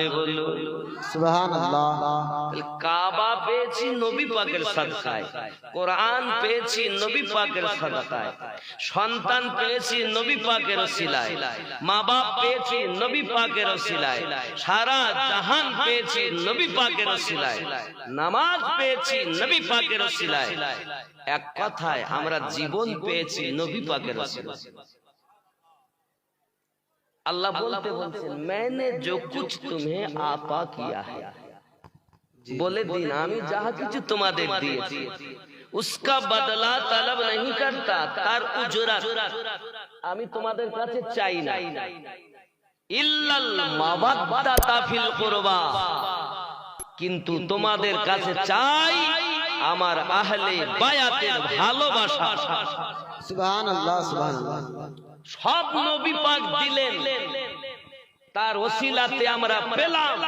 জোরে বলো সুবহানাল্লাহ। কাবা পেয়েছি নবী পাকের সাদকায় কোরআন পেয়েছি নবী পাকের সাদকায় সন্তান পেয়েছি নবী পাকের মা বাপ পেয়েছি নবী পাকের সারা জাহান পেয়েছি নবী পাকের নামাজ পেয়েছি নবী পাকের এক কথায় আমরা জীবন পেয়েছি নবী পাকের अल्लाह बोलते बोलते मैंने जो कुछ तुम्हें आपा किया है বলে দিন আমি যাহা কিছু তোমাদের দিয়েছি উসকা বদলা তলব नहीं करता তার উজরা আমি তোমাদের কাছে চাই না ইল্লাল মাওয়াদ্দাতা ফিল কুরবা কিন্তু তোমাদের কাছে চাই আমার আহলে বায়াতের ভালোবাসা সুবহানাল্লাহ সুবহানাল্লাহ সব নবী পাক দিলেন। তার ওসিলাতে আমরা পেলাম।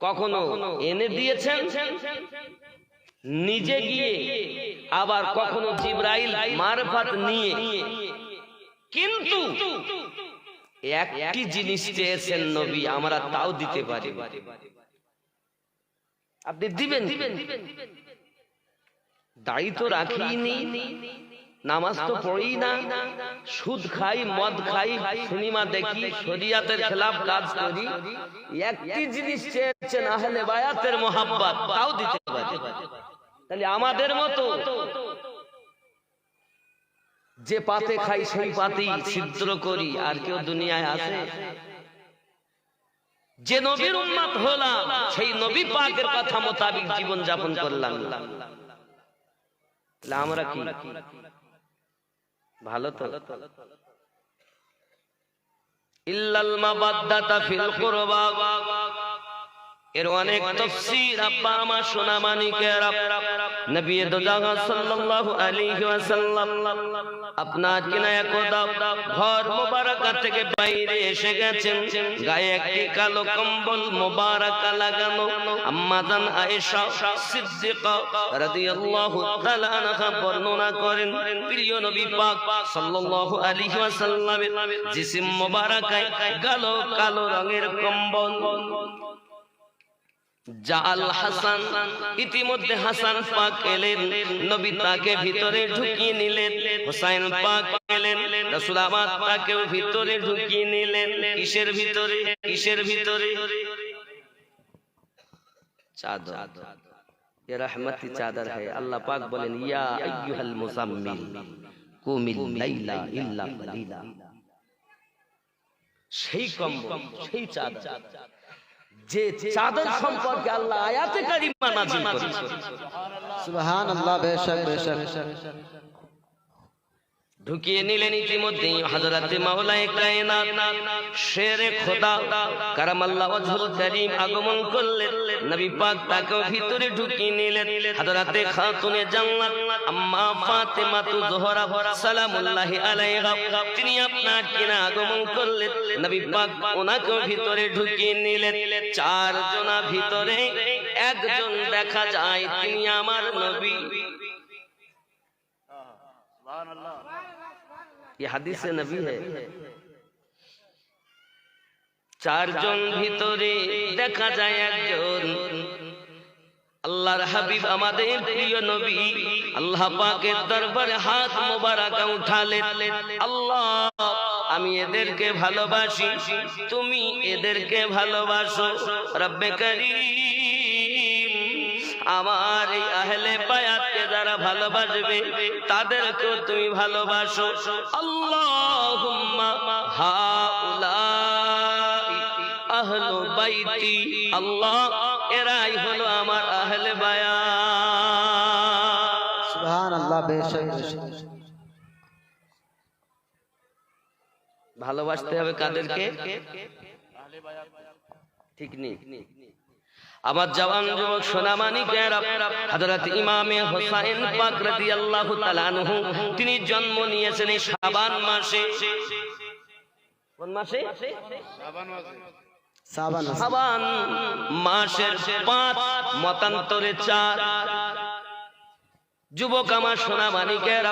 কখনো এনে দিয়েছেন? নিজে গিয়ে। আবার কখনো জিব্রাইল মারফাত নিয়ে। কিন্তু একটি জিনিস চেয়েছেন নবী, আমরা তাও দিতে পারি। আপনি দিবেন? দায়ী তো রাখিনি নামাজ তো পড়ি না। সুদ খাই মদ খাই সিনেমা দেখি শরিয়াতের খেলাফ কাজ করি। একটি জিনিস চেয়েছেন আহলে বায়াতের মোহাব্বত তাও দিতে পারে। তাহলে আমাদের মতো যে পাতে খাই সেই পাতেই ছিদ্র করি আর কেউ দুনিয়ায় আছে যে নবীর উম্মত হলাম সেই নবী পাকের কথা মোতাবিক জীবন যাপন করলাম। আমরা কি? ভালো তো। ইল্লাল মাবাদ্দাতা ফিল কুরবা। এর অনেক তাফসীর আব্বা আমার সোনা মানিকেরা নবী দোজাহা সাল্লাল্লাহু আলাইহি ওয়াসাল্লাম আপনার কিনা একদা ঘর মোবারকা থেকে বাইরে এসে গেছেন। গায়ে একটি কালো কম্বল মোবারকা লাগানো। আম্মা জান আয়েশা সিদ্দিকা রাদিয়াল্লাহু তাআলা আনহা বর্ণনা করেন, প্রিয় নবী পাক সাল্লাল্লাহু আলাইহি ওয়াসাল্লামের জিসিম মোবারকায় কালো কালো রঙের কম্বল। জাল হাসান ইতিমধ্যে হাসান পাক এলেন। নবী তাকে ভিতরে ঢুকিয়ে নিলেন। হোসাইন পাক এলেন। রাসূলাবাদ তাকেও ভিতরে ঢুকিয়ে নিলেন। কিসের ভিতরে? কিসের ভিতরে? চাদর। এ রহমতি চাদর হে আল্লাহ পাক বলেন, ইয়া আইয়ুহাল মুজাম্মিল কুমিল লাইলা ইল্লা কলিলা। সেই কম্বল, সেই চাদর। যে চাদর সম্পর্কে আল্লাহ আয়াতে কারিমা নাজিল করেছেন। সুবহানাল্লাহ বেশক বেশক। ঢুকিয়ে নিলেন ইতিমধ্যে হযরতে মাওলায়ে কায়নাত। শেরে খোদা, কারামাল্লাহ ওয়াজহুল করিম আগমন করলেন। নবী পাক তাকে ভিতরে ঢুকিয়ে নিলেন। হযরতে খাতুনে জান্নাত, আম্মা ফাতেমা তু জোহরা, সালামুল্লাহি আলাইহা, তিনি আপনার কিনা আগমন করলেন। নবী পাক ওনাকে ভিতরে ঢুকিয়ে নিলেন। চার জনা ভিতরে একজন দেখা যায়, তিনি আমার নবী। ये हदीस से नबी है। চারজন ভিতরে দেখা যায় একজন আল্লাহর হাবিব আমাদের প্রিয় নবী আল্লাহ পাকের দরবারে হাত মোবারক উঠালে আল্লাহ আমি এদেরকে ভালোবাসি তুমি এদেরকে ভালোবাসো রব্বে করিম আমার এই আহলে পায়া ভালোবাসবে তাদেরকেও তুমি ভালোবাসো। আল্লাহুম্মা হাউলাই আহলু বাইতি। আল্লাহ এরাই হলো আমার আহলে বায়াত। সুবহানাল্লাহ বেশক ভালোবাসতে হবে কাদেরকে? ঠিক নেই। আমার জওয়ান যুবক সোনামানি হযরত ইমামে হোসাইন পাক রাদিয়াল্লাহু তাআলা আনহু তিনি জন্ম নিয়েছেন এই শাবান মাসে। কোন মাসে? সাবান আছে। শাবান মাসের পাঁচ মতান্তরে চার। যুবক আমার সোনা মানিকের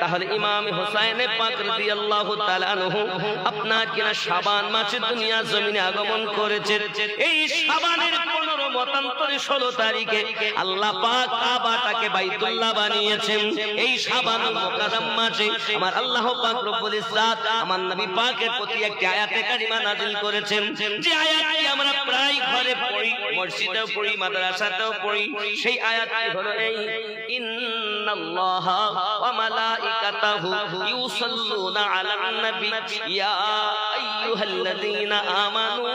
তাহলে ইমাম হোসাইনে পাক রাদিয়াল্লাহু তাআলা আনহু আপনার কিনা শাবান মাসে দুনিয়া জমিনে আগমন করেছে। এই শাবানের 15 মতান্তরে 16 তারিখে আল্লাহ পাক কাবাটাকে বাইতুল্লাহ বানিয়েছেন। এই শাবান মুকাররম মাসে আমার আল্লাহ পাক রব্বুল ইজ্জাত আমার নবী পাকের প্রতি একটি আয়াতে কারিমা নাযিল করেছেন। যে আয়াতটি আমরা প্রায় ঘরে পড়ি, মসজিদেও পড়ি, মাদ্রাসাতেও পড়ি, সেই আয়াতটি হলো এই, ইন্নাল্লাহা ওয়া মালাইকাতাহু ইউসাল্লুনা আলান নবী ইয়া আইয়ুহাল্লাযীনা আমানু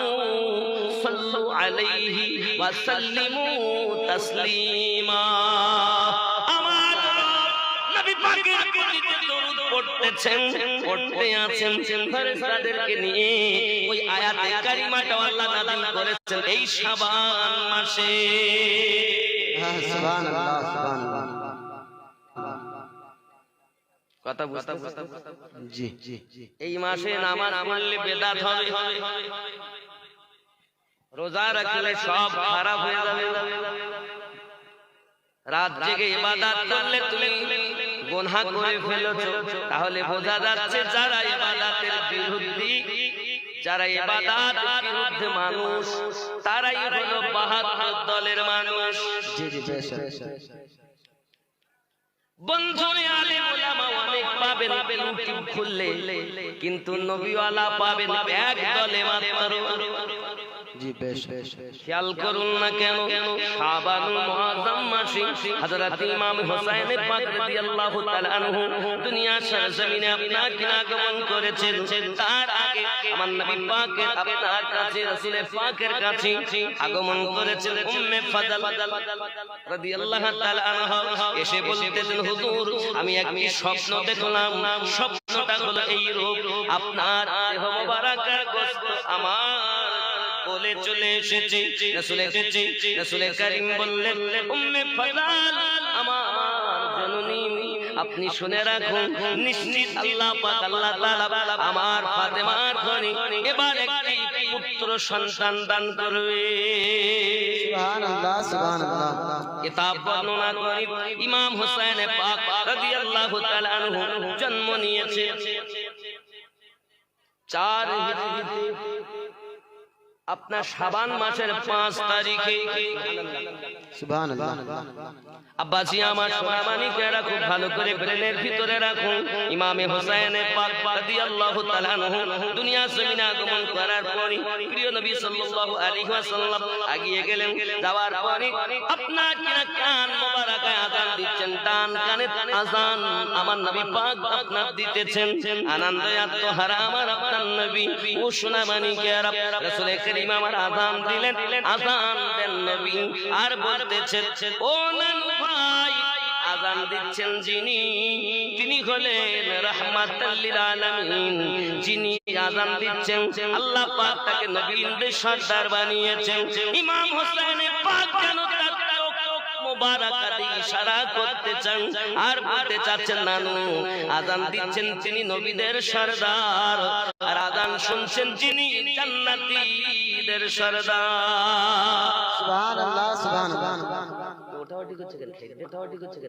সাল্লু আলাইহি ওয়া সাল্লিমু তাসলিমা। আমার নবী পাকের প্রতি দরুদ পড়তেছেন পড়তে আছেন ফেরেশতাদেরকে নিয়ে ওই আয়াতে কারিমাটা আল্লাহ নাযিল করেছেন এই শাবান মাসে। হ্যাঁ সুবহান আল্লাহ সুবহান আল্লাহ কথা বুঝতে জি। এই মাসে নামাজ পড়লে বেদাত হবে? রোজা রাখলে সব খারাপ হয়ে যাবে। রাত জেগে ইবাদত করলে তুমি গুনাহ করে ফেলেছো। তাহলে বোঝা যাচ্ছে যারা ইবাদতের বিরুদ্ধে যারা ইবাদত বিরুদ্ধে মানুষ তারাই হলো বাহাদুর দলের মানুষ। জি জি বন্ধনে আলেম ওলামা অনেক পাবেন ইউটিউব খুললে কিন্তু নবীওয়ালা পাবেন এক দলে মাত্র। খেয়াল করুন আগমন করেছেন? এসে বলতেছেন, হুজুর, আমি একটি স্বপ্ন দেখলাম। স্বপ্নটা হলো এই রূপ। আপনার আমার কোলে চলে এসেছে। রাসূল এসেছে। রাসূল করিম বললেন উম্মে ফাদাল আমার জননী আপনি শুনে রাখুন নিশ্চিত আল্লাহ পাক আল্লাহ তাআলা আমার ফাতেমার ঘরে এবার একটি পুত্র সন্তান দান করবে। সুবহান আল্লাহ সুবহান আল্লাহ কিতাব বর্ণনা করি ইমাম হোসেন পাক রাদিয়াল্লাহু তাআলা আনহু জন্ম নিয়েছে। চার হিজরিতে আপনার শাবান মাসের পাঁচ তারিখে সুবহান আল্লাহ আব্বাসি আমার সোনামানিকেরা খুব ভালো করে ব্রেনের ভিতরে রাখুন ইমামে হোসেন পাক রাদিয়াল্লাহু তাআলা আনহু দুনিয়া জমিনে আগমন করার পরে প্রিয় নবী সাল্লাল্লাহু আলাইহি ওয়াসাল্লাম আগিয়ে গেলেন যাওয়ার পরে আপনার কিনা কান মোবারকায় আযান দিচ্ছেন ডান কানে আযান আমার নবী পাক আপনার দিতেছেন আনন্দ আত্মহারা আমার আপনার নবী ও সোনামানিকেরা রাসূল করিম আমার আযান দিলেন, আযান দেন নবী। আর বলতেছেন ও নানু ভাই আজান দিচ্ছেন যিনি, তিনি হলেন রাহমাতাল্লিল আলামিন। যিনি আজান দিচ্ছেন, আল্লাহ পাক তাকে নবীনদের সর্দার বানিয়েছেন। ইমাম হোসেন পাক চান। আর আজান তিনি নবীদের সর্দার। আর আজান শুনছেন যিনি জান্নাতীদের সরদার। আল্লাহ ওঠাওটি করছে কেন? ওঠাওটি করছে কেন?